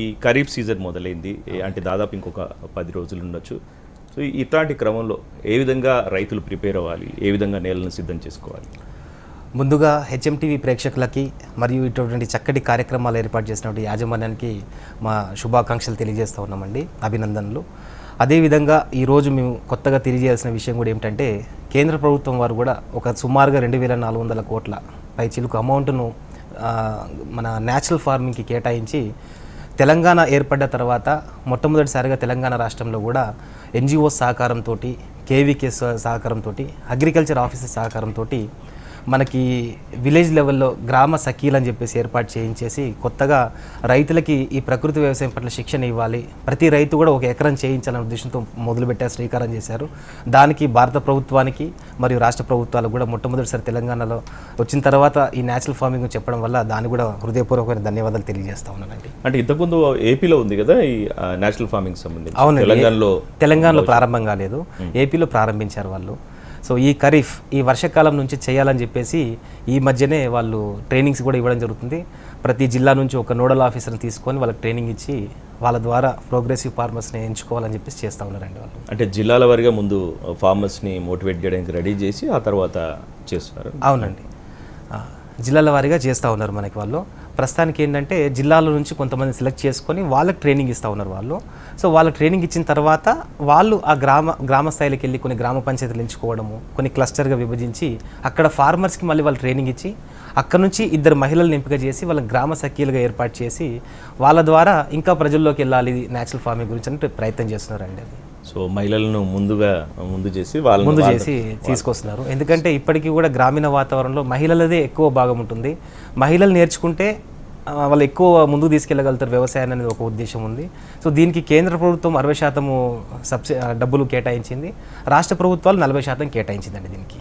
ఈ ఖరీఫ్ సీజన్ మొదలైంది. అంటే దాదాపు ఇంకొక పది రోజులు ఉండొచ్చు. సో ఇట్లాంటి క్రమంలో ఏ విధంగా రైతులు ప్రిపేర్ అవ్వాలి? ఏ విధంగా నేలను సిద్ధం చేసుకోవాలి? ముందుగా హెచ్ఎంటీవీ ప్రేక్షకులకి మరియు ఇటువంటి చక్కటి కార్యక్రమాలు ఏర్పాటు చేసినటువంటి యాజమాన్యానికి మా శుభాకాంక్షలు తెలియజేస్తూ ఉన్నామండి. అభినందనలు. అదేవిధంగా ఈరోజు మేము కొత్తగా తెలియజేయాల్సిన విషయం కూడా ఏమిటంటే కేంద్ర ప్రభుత్వం వారు కూడా ఒక సుమారుగా రెండు వేల నాలుగు వందల కోట్ల పై చిలుకు అమౌంట్ను మన న్యాచురల్ ఫార్మింగ్కి కేటాయించి తెలంగాణ ఏర్పడ్డ తర్వాత మొట్టమొదటిసారిగా తెలంగాణ రాష్ట్రంలో కూడా ఎన్జిఓ సహకారంతో కేవీకే సహకారంతో అగ్రికల్చర్ ఆఫీసర్ సహకారంతో మనకి విలేజ్ లెవెల్లో గ్రామ సఖీలు అని చెప్పేసి ఏర్పాటు చేయించేసి కొత్తగా రైతులకి ఈ ప్రకృతి వ్యవసాయం పట్ల శిక్షణ ఇవ్వాలి. ప్రతి రైతు కూడా ఒక ఎకరం చేయించాలనే ఉద్దేశంతో మొదలుపెట్టారు శ్రీకారం చేశారు. దానికి భారత ప్రభుత్వానికి మరియు రాష్ట్ర ప్రభుత్వాలకు కూడా మొట్టమొదటిసారి తెలంగాణలో వచ్చిన తర్వాత ఈ న్యాచురల్ ఫార్మింగ్ చెప్పడం వల్ల దాన్ని కూడా హృదయపూర్వకమైన ధన్యవాదాలు తెలియజేస్తా ఉన్నానండి. అంటే ఇంతకుముందు ఏపీలో ఉంది కదా ఈ నేషనల్ ఫార్మింగ్ సంబంధించి? అవునండి. తెలంగాణలో తెలంగాణలో ప్రారంభం కాలేదు ఏపీలో ప్రారంభించారు వాళ్ళు. సో ఈ ఖరీఫ్ ఈ వర్షాకాలం నుంచి చేయాలని చెప్పేసి ఈ మధ్యనే వాళ్ళు ట్రైనింగ్స్ కూడా ఇవ్వడం జరుగుతుంది. ప్రతి జిల్లా నుంచి ఒక నోడల్ ఆఫీసర్ని తీసుకొని వాళ్ళకి ట్రైనింగ్ ఇచ్చి వాళ్ళ ద్వారా ప్రోగ్రెసివ్ ఫార్మర్స్ని ఎంచుకోవాలని చెప్పేసి చేస్తూ ఉన్నారండి వాళ్ళు. అంటే జిల్లాల వారిగా ముందు ఫార్మర్స్ని మోటివేట్ చేయడానికి రెడీ చేసి ఆ తర్వాత చేస్తున్నారు. అవునండి. జిల్లాల వారీగా చేస్తూ ఉన్నారు మనకి వాళ్ళు. ప్రస్తుతానికి ఏంటంటే జిల్లాల నుంచి కొంతమంది సెలెక్ట్ చేసుకొని వాళ్ళకి ట్రైనింగ్ ఇస్తూ ఉన్నారు వాళ్ళు. సో వాళ్ళకి ట్రైనింగ్ ఇచ్చిన తర్వాత వాళ్ళు ఆ గ్రామ గ్రామ స్థాయికి వెళ్ళి కొన్ని గ్రామ పంచాయతీలు ఎంచుకోవడము కొన్ని క్లస్టర్గా విభజించి అక్కడ ఫార్మర్స్కి మళ్ళీ వాళ్ళు ట్రైనింగ్ ఇచ్చి అక్కడ నుంచి ఇద్దరు మహిళలను ఎంపిక చేసి వాళ్ళ గ్రామ సఖీలుగా ఏర్పాటు చేసి వాళ్ళ ద్వారా ఇంకా ప్రజల్లోకి వెళ్ళాలి న్యాచురల్ ఫార్మింగ్ గురించి అంటే ప్రయత్నం చేస్తున్నారండి అది. సో మహిళలను ముందుగా ముందు చేసి వాళ్ళని ముందు వాళ్ళ- చేసి తీసుకొస్తున్నారు. ఎందుకంటే ఇప్పటికీ కూడా గ్రామీణ వాతావరణంలో మహిళలదే ఎక్కువ భాగం ఉంటుంది. మహిళలు నేర్చుకుంటే వాళ్ళు ఎక్కువ ముందుకు తీసుకెళ్ళగలుగుతారు వ్యవసాయాన్ని అనేది ఒక ఉద్దేశం ఉంది. సో దీనికి కేంద్ర ప్రభుత్వం అరవై శాతము సబ్సి డబ్బులు కేటాయించింది. రాష్ట్ర ప్రభుత్వాలు నలభై శాతం కేటాయించిందండి దీనికి.